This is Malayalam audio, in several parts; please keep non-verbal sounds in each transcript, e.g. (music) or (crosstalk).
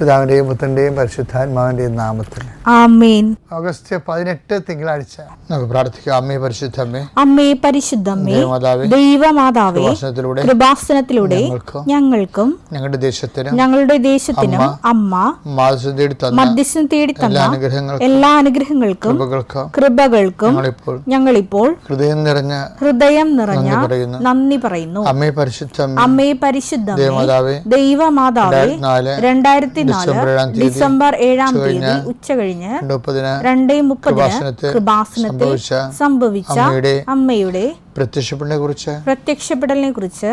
പിതാവിന്റെയും പുത്രന്റെയും പരിശുദ്ധാത്മാവിന്റെയും നാമത്തിൽ. ആമേൻ. ഓഗസ്റ്റ് പതിനെട്ട് തിങ്കളാഴ്ച നമുക്ക് പ്രാർത്ഥിക്കാം. അമ്മേ പരിശുദ്ധമ്മേ അമ്മേ പരിശുദ്ധമ്മേ പരിശുദ്ധ ദൈവമാതാവേ കൃപാസനത്തിലൂടെ ഞങ്ങൾക്കും ഞങ്ങളുടെ ദേശത്തിനും ഞങ്ങളുടെ ദേശത്തിനും അമ്മ മധ്യസ്ഥം തേടി തന്ന എല്ലാ അനുഗ്രഹങ്ങൾക്കും കൃപകൾക്കും ഞങ്ങളിപ്പോൾ ഹൃദയം നിറഞ്ഞ ഹൃദയം നിറഞ്ഞ നന്ദി പറയുന്നു. അമ്മേ പരിശുദ്ധ അമ്മേ പരിശുദ്ധമ്മേ ദൈവമാതാവേ ദൈവമാതാവേ രണ്ടായിരത്തി ഡിസംബർ ഏഴാം തീയതി ഉച്ച കഴിഞ്ഞ് രണ്ട് മുപ്പതിന് കൃപാസനത്തിൽ സംഭവിച്ച അമ്മയുടെ കുറിച്ച് പ്രത്യക്ഷപ്പെടലിനെ കുറിച്ച്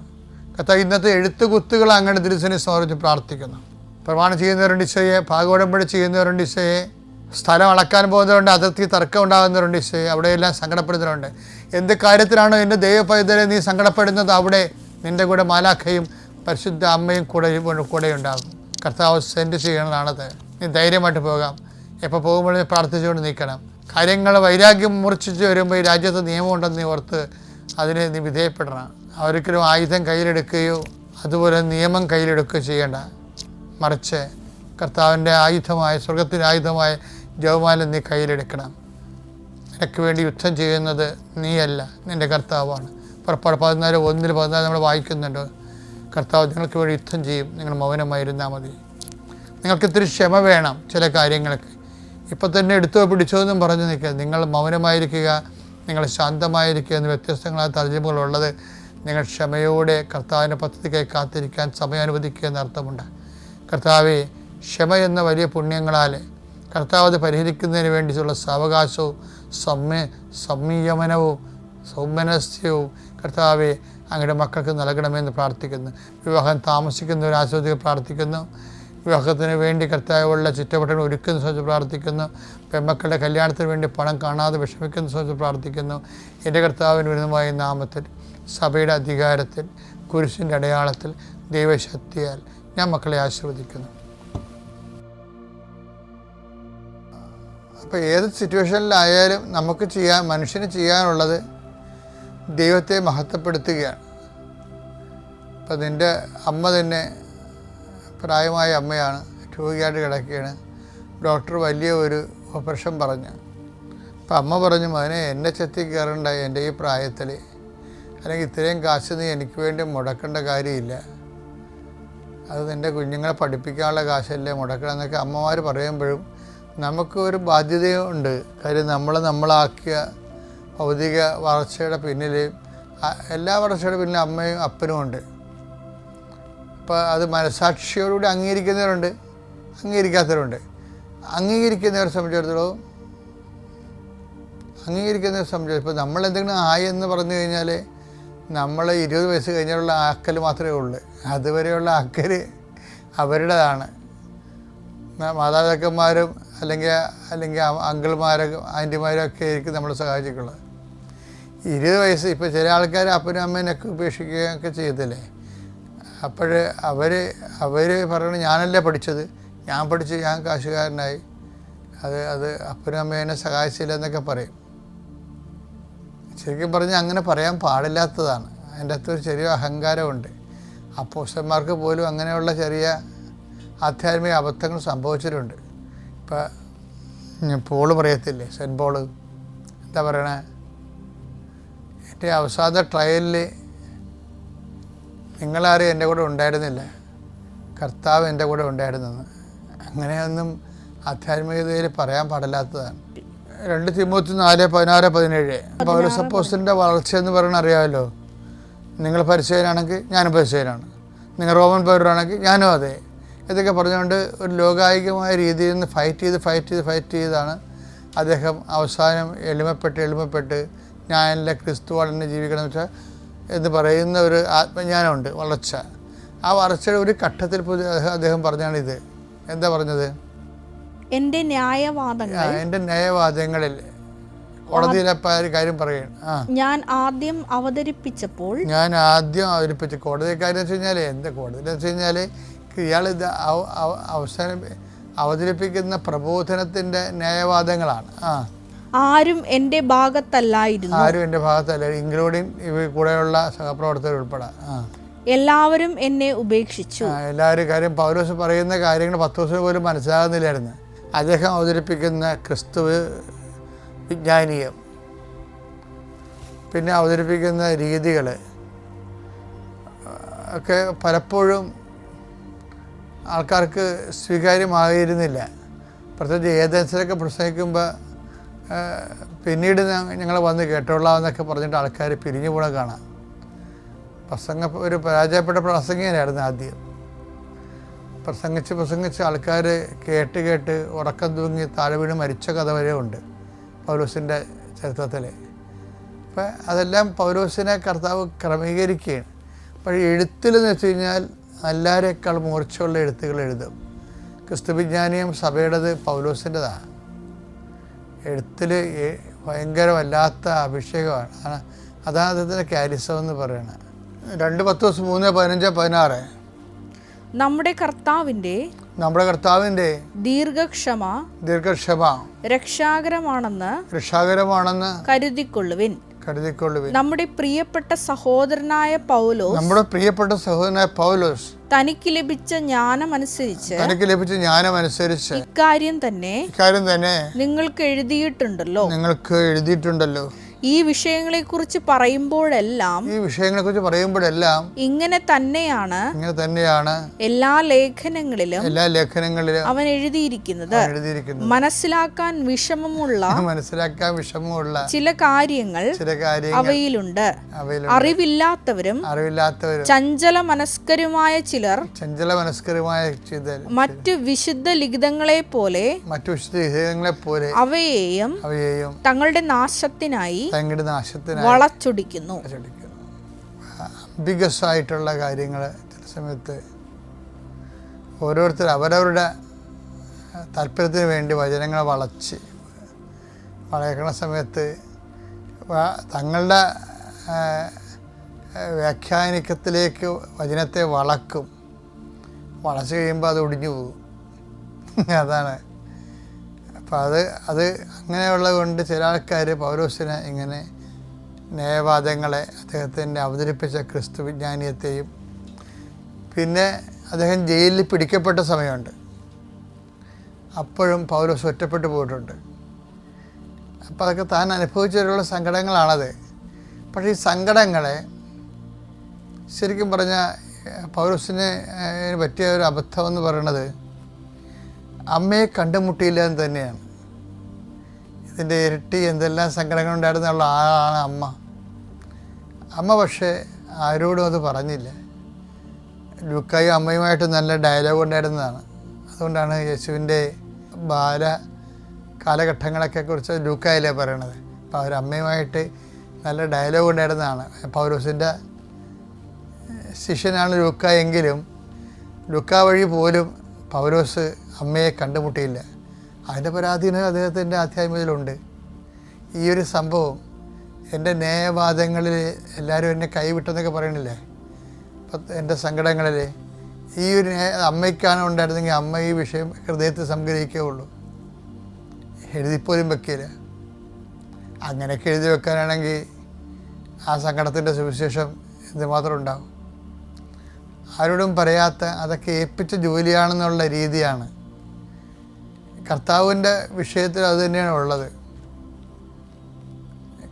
കർത്താവ് ഇന്നത്തെ എഴുത്തുകുത്തുകൾ അങ്ങനെ തിരുസനെ സ്മരിച്ച് പ്രാർത്ഥിക്കുന്നു. പ്രമാണം ചെയ്യുന്നവരുണ്ട് ഈശോയെ ഭാഗവടമ്പടി ചെയ്യുന്നവരുണ്ട് ഈശോയെ സ്ഥലം അളക്കാൻ പോകുന്നവരുണ്ട് അതിർത്തി തർക്കം ഉണ്ടാകുന്നവരുണ്ട് ഈശോയെ അവിടെയെല്ലാം സങ്കടപ്പെടുന്നവരുണ്ട്. എന്ത് കാര്യത്തിലാണോ എന്റെ ദൈവപൈതലെ നീ സങ്കടപ്പെടുന്നത് അവിടെ നിന്റെ കൂടെ മാലാഖയും പരിശുദ്ധ അമ്മയും കൂടെ കൂടെ ഉണ്ടാകും കർത്താവ് സെൻഡ് ചെയ്യണതാണത്. നീ ധൈര്യമായിട്ട് പോകാം. എപ്പോൾ പോകുമ്പോഴും പ്രാർത്ഥിച്ചുകൊണ്ട് നിൽക്കണം. കാര്യങ്ങൾ വൈരാഗ്യം മുറിച്ചു വരുമ്പോൾ ഈ രാജ്യത്ത് നിയമമുണ്ടെന്ന് നീ ഓർത്ത് അതിനെ നീ വിധേയപ്പെടണം. ഒരിക്കലും ആയുധം കയ്യിലെടുക്കുകയോ അതുപോലെ നിയമം കയ്യിലെടുക്കുകയോ ചെയ്യേണ്ട. മറിച്ച് കർത്താവിന്റെ ആയുധമായ സ്വർഗത്തിന്റെ ആയുധമായ ജവമാല നീ കയ്യിലെടുക്കണം. നിനക്ക് വേണ്ടി യുദ്ധം ചെയ്യുന്നത് നീയല്ല നിന്റെ കർത്താവാണ്. പുറപ്പാട് പതിനാല് ഒന്നിൽ പതിനാല് നമ്മൾ വായിക്കുന്നുണ്ട്. കർത്താവ് നിങ്ങൾക്ക് വേണ്ടി യുദ്ധം ചെയ്യും. നിങ്ങൾ മൗനമായിരുന്നാൽ മതി. നിങ്ങൾക്ക് ഇത്തിരി ക്ഷമ വേണം ചില കാര്യങ്ങൾക്ക്. ഇപ്പം തന്നെ എടുത്തോ പിടിച്ചോ എന്നും പറഞ്ഞു നിൽക്കുക. നിങ്ങൾ മൗനമായിരിക്കുക നിങ്ങൾ ശാന്തമായിരിക്കുക എന്ന് വ്യത്യസ്തങ്ങളായ തർജമകളുള്ളത് നിങ്ങൾ ക്ഷമയോടെ കർത്താവിന്റെ പദ്ധതിക്കായി കാത്തിരിക്കാൻ സമയം അനുവദിക്കുക എന്ന അർത്ഥമുണ്ട്. കർത്താവെ ക്ഷമ എന്ന വലിയ പുണ്യങ്ങളാൽ കർത്താവ് അത് പരിഹരിക്കുന്നതിന് വേണ്ടിയിട്ടുള്ള സാവകാശവും സമ്മ സംയമനവും സൗമനസ്യവും കർത്താവെ അങ്ങയുടെ മക്കൾക്ക് നൽകണമെന്ന് പ്രാർത്ഥിക്കുന്നു. വിവാഹം താമസിക്കുന്നവർ ആസ്വദിക്കുക പ്രാർത്ഥിക്കുന്നു. വിവാഹത്തിന് വേണ്ടി കർത്താവുള്ള ചുറ്റവട്ടങ്ങൾ ഒരുക്കുന്ന സംബന്ധിച്ച് പ്രാർത്ഥിക്കുന്നു. പെമ്മക്കളുടെ കല്യാണത്തിന് വേണ്ടി പണം കാണാതെ വിഷമിക്കുന്ന സംബന്ധിച്ച് പ്രാർത്ഥിക്കുന്നു. എന്റെ കർത്താവിന് വിരുദ്ധമായ നാമത്തിൽ സഭയുടെ അധികാരത്തിൽ കുരിശിന്റെ അടയാളത്തിൽ ദൈവശക്തിയാൽ ഞാൻ മക്കളെ ആശീർവദിക്കുന്നു. അപ്പോൾ ഏത് സിറ്റുവേഷനിലായാലും നമുക്ക് ചെയ്യാൻ മനുഷ്യന് ചെയ്യാനുള്ളത് ദൈവത്തെ മഹത്വപ്പെടുത്തുകയാണ്. അപ്പം നിന്റെ അമ്മ തന്നെ പ്രായമായ അമ്മയാണ് രോഗിയായിട്ട് കിടക്കുകയാണ്. ഡോക്ടർ വലിയ ഒരു ഓപ്പറേഷൻ പറഞ്ഞു. അപ്പം അമ്മ പറഞ്ഞു മകനെ എന്നെ ചെത്തി കയറണ്ട എന്റെ ഈ പ്രായത്തിൽ. അല്ലെങ്കിൽ ഇത്രയും കാശ് നീ എനിക്ക് വേണ്ടി മുടക്കേണ്ട കാര്യമില്ല. അത് നിന്റെ കുഞ്ഞുങ്ങളെ പഠിപ്പിക്കാനുള്ള കാശല്ലേ മുടക്കണം എന്നൊക്കെ അമ്മമാർ പറയുമ്പോഴും നമുക്ക് ഒരു ബാധ്യതയുണ്ട് കാര്യം നമ്മൾ നമ്മളാക്കിയ ഭൗതിക വളർച്ചയുടെ പിന്നിൽ എല്ലാ വളർച്ചയുടെ പിന്നിൽ അമ്മയും അപ്പനും ഉണ്ട്. അപ്പോൾ അത് മനസാക്ഷിയോടുകൂടി അംഗീകരിക്കുന്നവരുണ്ട് അംഗീകരിക്കാത്തവരുണ്ട്. അംഗീകരിക്കുന്നവരെ സംബന്ധിച്ചിടത്തോളം അംഗീകരിക്കുന്നവരെ സംബന്ധിച്ചിടത്തോളം ഇപ്പോൾ നമ്മൾ എന്തെങ്കിലും ആയി എന്ന് പറഞ്ഞു കഴിഞ്ഞാൽ നമ്മൾ ഇരുപത് വയസ്സ് കഴിഞ്ഞുള്ള ആക്കൽ മാത്രമേ ഉള്ളൂ. അതുവരെയുള്ള ആക്കൽ അവരുടേതാണ്. മാതാപിതാക്കന്മാരും അല്ലെങ്കിൽ അല്ലെങ്കിൽ അങ്കിൾമാരൊക്കെ ആന്റിമാരും ഒക്കെ ആയിരിക്കും നമ്മൾ സഹായിച്ചിട്ടുള്ളത്. ഇരുപത് വയസ്സ് ഇപ്പോൾ ചില ആൾക്കാർ അപ്പനും അമ്മേനൊക്കെ ഉപേക്ഷിക്കുകയൊക്കെ ചെയ്തില്ലേ? അപ്പോൾ അവർ അവർ പറയണ ഞാനല്ലേ പഠിച്ചത്. ഞാൻ പഠിച്ച് ഞാൻ കാശുകാരനായി. അത് അത് അപ്പനും അമ്മേനെ സഹായിച്ചില്ല എന്നൊക്കെ പറയും. ശരിക്കും പറഞ്ഞാൽ അങ്ങനെ പറയാൻ പാടില്ലാത്തതാണ്. അതിന്റെ അകത്ത് ഒരു ചെറിയ അഹങ്കാരമുണ്ട്. അപ്പോസ്റ്റന്മാർക്ക് പോലും അങ്ങനെയുള്ള ചെറിയ ആധ്യാത്മിക അബദ്ധങ്ങൾ സംഭവിച്ചിട്ടുണ്ട്. ഇപ്പം പോൾ പറയത്തില്ലേ? Saint Paul. എന്താ പറയണേ? എന്റെ അവസാന ട്രയലിൽ നിങ്ങളാരും എന്റെ കൂടെ ഉണ്ടായിരുന്നില്ല. കർത്താവ് എന്റെ കൂടെ ഉണ്ടായിരുന്നെന്ന് അങ്ങനെയൊന്നും ആധ്യാത്മികതയിൽ പറയാൻ പാടില്ലാത്തതാണ്. രണ്ട് തിമൂത്തി നാല് പതിനാറ് പതിനേഴ്. പൗരസപ്പോസിന്റെ വളർച്ച എന്ന് പറയുന്നത് അറിയാമല്ലോ. നിങ്ങൾ പരിചയനാണെങ്കിൽ ഞാനും പരിചയനാണ് നിങ്ങൾ റോമൻ പൗരാണെങ്കിൽ ഞാനും അതെ. ഇതൊക്കെ പറഞ്ഞുകൊണ്ട് ഒരു ലോകായികമായ രീതിയിൽ നിന്ന് ഫൈറ്റ് ചെയ്ത് ഫൈറ്റ് ചെയ്ത് ഫൈറ്റ് ചെയ്താണ് അദ്ദേഹം അവസാനം എളിമപ്പെട്ട് എളിമപ്പെട്ട് ഞാനല്ല ക്രിസ്തുവാണ് എന്നെ ജീവിക്കണം വെച്ചാൽ എന്ന് പറയുന്ന ഒരു ആത്മജ്ഞാനമുണ്ട് വളർച്ച. ആ വളർച്ചയുടെ ഒരു ഘട്ടത്തിൽ അദ്ദേഹം- പറഞ്ഞാണിത്. എന്താ പറഞ്ഞത്? എന്റെ ന്യായവാദങ്ങൾ എന്റെ എന്റെ ന്യായവാദങ്ങളിൽ കോടതിയിലപ്പ ഒരു കാര്യം പറയും ഞാൻ ആദ്യം അവതരിപ്പിച്ചപ്പോൾ ഞാൻ ആദ്യം അവതരിപ്പിച്ച കോടതി കാര്യം വെച്ച് കഴിഞ്ഞാൽ എന്താ കോടതി എന്ന് വെച്ച് കഴിഞ്ഞാൽ ഇയാൾ ഇത് അവ- അവ- അവസാനം അവതരിപ്പിക്കുന്ന പ്രബോധനത്തിന്റെ ന്യായവാദങ്ങളാണ്. ആ. ആരും എന്റെ ഭാഗത്തല്ലായിരുന്നു. ആരും എന്റെ ഭാഗത്തല്ല ഇൻക്ലൂഡിങ് ഇവ കൂടെയുള്ള സഹപ്രവർത്തകർ ഉൾപ്പെടെ. എല്ലാവരും എന്നെ ഉപേക്ഷിച്ചു. എല്ലാവരും കാര്യം പൗലോസ് പറയുന്ന കാര്യങ്ങൾ പത്ത് ദിവസം പോലും മനസ്സിലാകുന്നില്ലായിരുന്നു. അദ്ദേഹം അവതരിപ്പിക്കുന്ന ക്രിസ്തു വിജ്ഞാനീയം. പിന്നെ അവതരിപ്പിക്കുന്ന രീതികൾ ഒക്കെ പലപ്പോഴും ആൾക്കാർക്ക് സ്വീകാര്യമായിരുന്നില്ല. പ്രത്യേകിച്ച് ഏതൻസിലൊക്കെ പ്രസംഗിക്കുമ്പോൾ പിന്നീട് ഞങ്ങൾ വന്ന് കേട്ടോളാം എന്നൊക്കെ പറഞ്ഞിട്ട് ആൾക്കാർ പിരിഞ്ഞു പോണ കാണാം. പ്രസംഗ ഒരു പരാജയപ്പെട്ട പ്രസംഗികനായിരുന്നു ആദ്യം. പ്രസംഗിച്ച് പ്രസംഗിച്ച് ആൾക്കാർ കേട്ട് കേട്ട് ഉറക്കം തൂങ്ങി താഴെ വീണ് മരിച്ച കഥ വരെ ഉണ്ട് പൗലോസിന്റെ ചരിത്രത്തിൽ അപ്പം അതെല്ലാം പൗലോസിനെ കർത്താവ് ക്രമീകരിക്കുകയാണ്. അപ്പോൾ എഴുത്തിലെന്ന് വെച്ച് കഴിഞ്ഞാൽ എല്ലാവരേക്കാൾ മൂർച്ചയുള്ള എഴുത്തുകൾ എഴുതും. ക്രിസ്തുവിജ്ഞാനിയും സഭയുടേത് പൗലോസിന്റെതാണ്. എഴുത്തിൽ ഭയങ്കര വല്ലാത്ത അഭിഷേകമാണ്. അതാണ് അദ്ദേഹത്തിന്റെ ക്യാരിസം എന്ന് പറയുന്നത് രണ്ട് പത്ത് ദിവസം മൂന്ന് പതിനഞ്ച് പതിനാറ് നമ്മുടെ കർത്താവിന്റെ നമ്മുടെ കർത്താവിന്റെ ദീർഘക്ഷമ ദീർഘക്ഷമ രക്ഷാകരമാണെന്ന് രക്ഷാകരമാണെന്ന് കരുതിക്കൊള്ളുവിൻ. കരുതിക്കൊള്ളുവിൻ. നമ്മുടെ പ്രിയപ്പെട്ട സഹോദരനായ പൗലോസ് നമ്മുടെ പ്രിയപ്പെട്ട സഹോദരനായ പൗലോസ് തനിക്ക് ലഭിച്ച ജ്ഞാനമനുസരിച്ച് തനിക്ക് ലഭിച്ച ജ്ഞാനം അനുസരിച്ച് ഇക്കാര്യം തന്നെ ഇക്കാര്യം തന്നെ നിങ്ങൾക്ക് എഴുതിയിട്ടുണ്ടല്ലോ. നിങ്ങൾക്ക് എഴുതിയിട്ടുണ്ടല്ലോ. ഈ വിഷയങ്ങളെ വിഷയങ്ങളെക്കുറിച്ച് പറയുമ്പോഴെല്ലാം ഈ വിഷയങ്ങളെ വിഷയങ്ങളെക്കുറിച്ച് പറയുമ്പോഴെല്ലാം ഇങ്ങനെ തന്നെയാണ് ഇങ്ങനെ തന്നെയാണ് എല്ലാ ലേഖനങ്ങളിലും എല്ലാ ലേഖനങ്ങളിലും അവൻ എഴുതിയിരിക്കുന്നത്. എഴുതിയിരിക്കുന്നത്. മനസ്സിലാക്കാൻ വിഷമമുള്ള (laughs) മനസ്സിലാക്കാൻ വിഷമമുള്ള ചില കാര്യങ്ങൾ ചില കാര്യങ്ങൾ അവയിലുണ്ട്. അറിവില്ലാത്തവരും അറിവില്ലാത്തവരും ചഞ്ചല മനസ്കരുമായ ചിലർ ചഞ്ചല മനസ്കരുമായ ചിലർ മറ്റു വിശുദ്ധ ലിഖിതങ്ങളെ പോലെ മറ്റു വിശുദ്ധ ലിഖിതങ്ങളെ പോലെ അവയെയും അവയെയും തങ്ങളുടെ നാശത്തിനായി വളച്ചൊടിക്കുന്നു. ചടിക്കുന്നു അംബിഗസായിട്ടുള്ള കാര്യങ്ങൾ ചില സമയത്ത് ഓരോരുത്തർ അവരവരുടെ താല്പര്യത്തിന് വേണ്ടി വചനങ്ങളെ വളച്ച് വളയ്ക്കണ സമയത്ത് തങ്ങളുടെ വ്യാഖ്യാനിക്കത്തിലേക്ക് വചനത്തെ വളക്കും. വളച്ച് കഴിയുമ്പോൾ അത് ഒടിഞ്ഞു പോകും. (laughs) അതാണ് അപ്പം അത് അത് അങ്ങനെയുള്ളത് കൊണ്ട് ചില ആൾക്കാർ പൗലോസിനെ ഇങ്ങനെ ന്യായവാദങ്ങളെ അദ്ദേഹത്തിന്റെ അവതരിപ്പിച്ച ക്രിസ്തു വിജ്ഞാനീയത്തെയും പിന്നെ അദ്ദേഹം ജയിലിൽ പിടിക്കപ്പെട്ട സമയമുണ്ട്. അപ്പോഴും പൗലോസ് ഒറ്റപ്പെട്ടു പോയിട്ടുണ്ട്. അപ്പോൾ അതൊക്കെ താൻ അനുഭവിച്ചവരുള്ള സങ്കടങ്ങളാണത്. പക്ഷേ ഈ സങ്കടങ്ങളെ ശരിക്കും പറഞ്ഞാൽ പൗരസിന് പറ്റിയ ഒരു അബദ്ധം എന്ന് പറയുന്നത് അമ്മയെ കണ്ടുമുട്ടിയില്ല എന്ന് തന്നെയാണ്. ഇതിന്റെ ഇരട്ടി എന്തെല്ലാം സങ്കടങ്ങളുണ്ടായിരുന്നുള്ള ആളാണ് അമ്മ. അമ്മ പക്ഷേ ആരോടും അത് പറഞ്ഞില്ല. ലുക്കായും അമ്മയുമായിട്ട് നല്ല ഡയലോഗ് ഉണ്ടായിരുന്നതാണ്. അതുകൊണ്ടാണ് യേശുവിന്റെ ബാല കാലഘട്ടങ്ങളൊക്കെ കുറിച്ച് ലൂക്കായിലേ പറയണത്. അപ്പോൾ അവർ അമ്മയുമായിട്ട് നല്ല ഡയലോഗ് ഉണ്ടായിരുന്നതാണ്. പൗലോസിന്റെ ശിഷ്യനാണ് ലുക്ക എങ്കിലും ലുക്ക വഴി പോലും പൗലോസ് അമ്മയെ കണ്ടുമുട്ടിയില്ല. അതിന്റെ പരാധീനം അദ്ദേഹത്തിന്റെ ആധ്യാത്മികതയിലുണ്ട് ഈ ഒരു സംഭവം എന്റെ ന്യായവാദങ്ങളിൽ എല്ലാവരും എന്നെ കൈവിട്ടെന്നൊക്കെ പറയണില്ലേ? എന്റെ സങ്കടങ്ങളിൽ ഈ ഒരു അമ്മയ്ക്കാണ് ഉണ്ടായിരുന്നെങ്കിൽ അമ്മ ഈ വിഷയം ഹൃദയത്തിൽ സംഗ്രഹിക്കേ സംഗ്രഹിക്കുകയുള്ളൂ എഴുതിപ്പോലും വെക്കില്ല. അങ്ങനെയൊക്കെ എഴുതി വെക്കാനാണെങ്കിൽ ആ സങ്കടത്തിന്റെ സുവിശേഷം എന്തുമാത്രം ഉണ്ടാവും? ആരോടും പറയാത്ത അതൊക്കെ ഏൽപ്പിച്ച ജോലിയാണെന്നുള്ള രീതിയാണ് കർത്താവിന്റെ വിഷയത്തിൽ അത് തന്നെയാണ് ഉള്ളത്.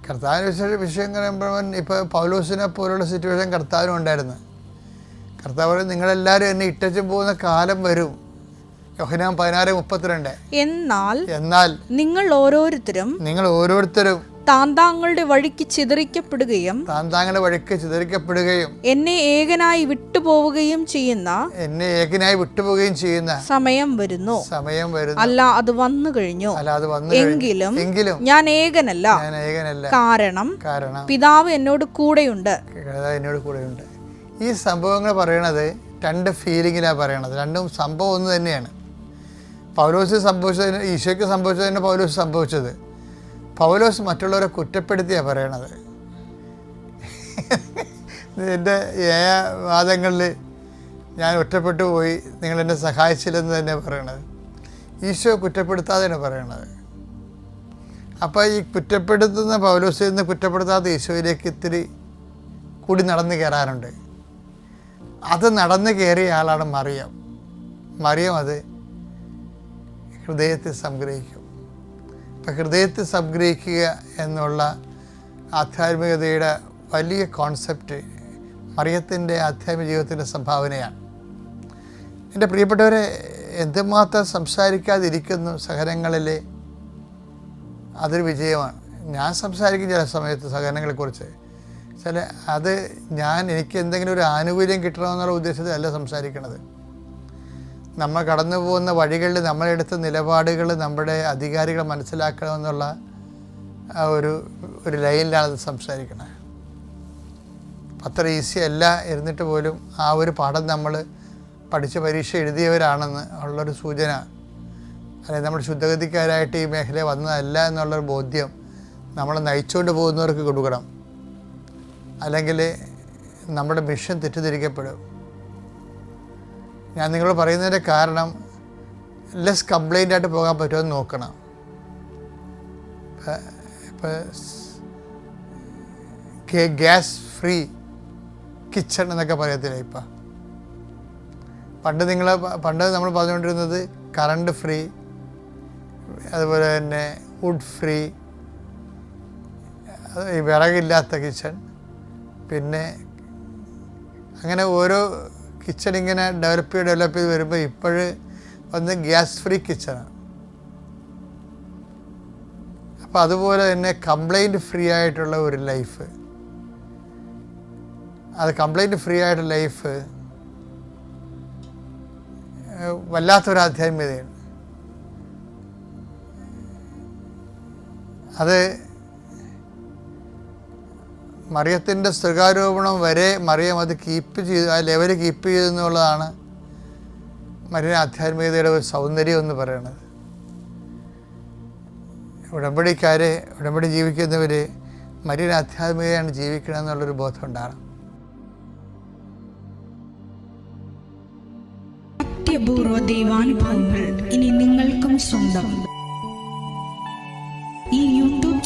കർത്താവിന്റെ വിഷയ വിഷയം പറയുമ്പോൾ ഇപ്പോൾ പൗലോസിനെ പോലുള്ള സിറ്റുവേഷൻ കർത്താവിനും ഉണ്ടായിരുന്നു. കർത്താവ് പറയും നിങ്ങളെല്ലാവരും എന്നെ ഇട്ടച്ചു പോകുന്ന കാലം വരും. യോഹനാം പതിനാറ് മുപ്പത്തിരണ്ട്. എന്നാൽ എന്നാൽ നിങ്ങൾ ഓരോരുത്തരും നിങ്ങൾ ഓരോരുത്തരും താന്താങ്ങളുടെ വഴിക്ക് ചിതറിക്കപ്പെടുകയും താന്താങ്ങളുടെ വഴിക്ക് ചിതറിക്കപ്പെടുകയും എന്നെ ഏകനായി വിട്ടുപോവുകയും ചെയ്യുന്ന എന്നെ ഏകനായി വിട്ടുപോവുകയും ചെയ്യുന്ന സമയം വരുന്നു. സമയം വരുന്നു. അല്ല അത് വന്നു കഴിഞ്ഞു. അല്ല അത് വന്നു എങ്കിലും എങ്കിലും ഞാൻ ഏകനല്ല. ഞാൻ ഏകനല്ല. കാരണം കാരണം പിതാവ് എന്നോട് കൂടെയുണ്ട്. പിതാവ് എന്നോട് കൂടെയുണ്ട്. ഈ സംഭവങ്ങൾ പറയണത് രണ്ട് ഫീലിങ്ങിലാണ് പറയണത്. രണ്ടും സംഭവം ഒന്ന് തന്നെയാണ്. പൗലോസ് സംഭവിച്ചതിന് ഈശോയ്ക്ക് സംഭവിച്ചതിന് പൗലോസ് സംഭവിച്ചത്. പൗലോസ് മറ്റുള്ളവരെ കുറ്റപ്പെടുത്തിയാണ് പറയണത്. എന്റെ വാദങ്ങളിൽ ഞാൻ ഒറ്റപ്പെട്ടു പോയി നിങ്ങൾ എന്നെ സഹായിച്ചില്ലെന്ന് തന്നെ പറയണത്. ഈശോ കുറ്റപ്പെടുത്താതെയാണ് പറയണത്. അപ്പോൾ ഈ കുറ്റപ്പെടുത്തുന്ന പൗലോസിൽ നിന്ന് കുറ്റപ്പെടുത്താത്ത ഈശോയിലേക്ക് ഇത്തിരി കൂടി നടന്നു കയറാറുണ്ട് അത് നടന്നു കയറിയ ആളാണ് മറിയം. മറിയം അത് ഹൃദയത്തെ സംഗ്രഹിക്കും. അപ്പം ഹൃദയത്തെ സംഗ്രഹിക്കുക എന്നുള്ള ആധ്യാത്മികതയുടെ വലിയ കോൺസെപ്റ്റ് മറിയത്തിന്റെ ആധ്യാത്മിക ജീവിതത്തിന്റെ സംഭാവനയാണ്. എന്റെ പ്രിയപ്പെട്ടവരെ എന്തുമാത്രം സംസാരിക്കാതിരിക്കുന്നു സഹനങ്ങളിലെ അതൊരു വിജയമാണ്. ഞാൻ സംസാരിക്കും ചില സമയത്ത് സഹകരണങ്ങളെക്കുറിച്ച് ചില അത് ഞാൻ എനിക്ക് എന്തെങ്കിലും ഒരു ആനുകൂല്യം കിട്ടണമെന്നുള്ള ഉദ്ദേശത്തിലല്ല സംസാരിക്കണത് നമ്മൾ കടന്നു പോകുന്ന വഴികളിൽ നമ്മളെടുത്ത നിലപാടുകൾ നമ്മുടെ അധികാരികൾ മനസ്സിലാക്കണമെന്നുള്ള ആ ഒരു ഒരു ലൈനിലാണ് അത് സംസാരിക്കണത് അത്ര ഈസി അല്ല. ഇരുന്നിട്ട് പോലും ആ ഒരു പാഠം നമ്മൾ പഠിച്ച് പരീക്ഷ എഴുതിയവരാണെന്ന് ഉള്ളൊരു സൂചന. അല്ലെങ്കിൽ നമ്മൾ ശുദ്ധഗതിക്കാരായിട്ട് ഈ മേഖലയിൽ വന്നതല്ല എന്നുള്ളൊരു ബോധ്യം നമ്മൾ നയിച്ചുകൊണ്ട് പോകുന്നവർക്ക് കൊടുക്കണം. അല്ലെങ്കിൽ നമ്മുടെ മിഷൻ തെറ്റിദ്ധരിക്കപ്പെടും. ഞാൻ നിങ്ങളോട് പറയുന്നതിന്റെ കാരണം ലെസ് കംപ്ലൈന്റ് ആയിട്ട് പോകാൻ പറ്റുമെന്ന് നോക്കണം. ഇപ്പം ഗ്യാസ് ഫ്രീ കിച്ചൺ എന്നൊക്കെ പറയത്തില്ല ഇപ്പം? പണ്ട് നിങ്ങൾ പണ്ട് നമ്മൾ പറഞ്ഞുകൊണ്ടിരുന്നത് കറണ്ട് ഫ്രീ അതുപോലെ തന്നെ വുഡ് ഫ്രീ വിറകില്ലാത്ത കിച്ചൺ പിന്നെ അങ്ങനെ ഓരോ കിച്ചൺ ഇങ്ങനെ ഡെവലപ്പ് ചെയ്ത് ഡെവലപ്പ് ചെയ്ത് വരുമ്പോൾ ഇപ്പോഴ് വന്ന് ഗ്യാസ് ഫ്രീ കിച്ചണാണ് അപ്പോൾ അതുപോലെ തന്നെ കംപ്ലൈന്റ് ഫ്രീ ആയിട്ടുള്ള ഒരു ലൈഫ് അത് കംപ്ലൈന്റ് ഫ്രീ ആയിട്ടുള്ള ലൈഫ് വല്ലാത്തൊരു ആധ്യാത്മികതയാണ് അത് മറിയത്തിന്റെ സ്ഥകാരോപണം വരെ മറിയം അത് കീപ്പ് ചെയ്ത് ആ ലെവൽ കീപ്പ് ചെയ്തെന്നുള്ളതാണ് മറിയ ആധ്യാത്മികതയുടെ ഒരു സൗന്ദര്യം എന്ന് പറയുന്നത്. ഉടമ്പടിക്കാരെ ഉടമ്പടി ജീവിക്കുന്നവർ മരിയൻ ആധ്യാത്മികതയാണ് ജീവിക്കണം എന്നുള്ളൊരു ബോധം ഉണ്ടാകണം. അത്യപൂർവ ദൈവാനുഭവങ്ങൾ ഇനി നിങ്ങൾക്കും സ്വന്തം.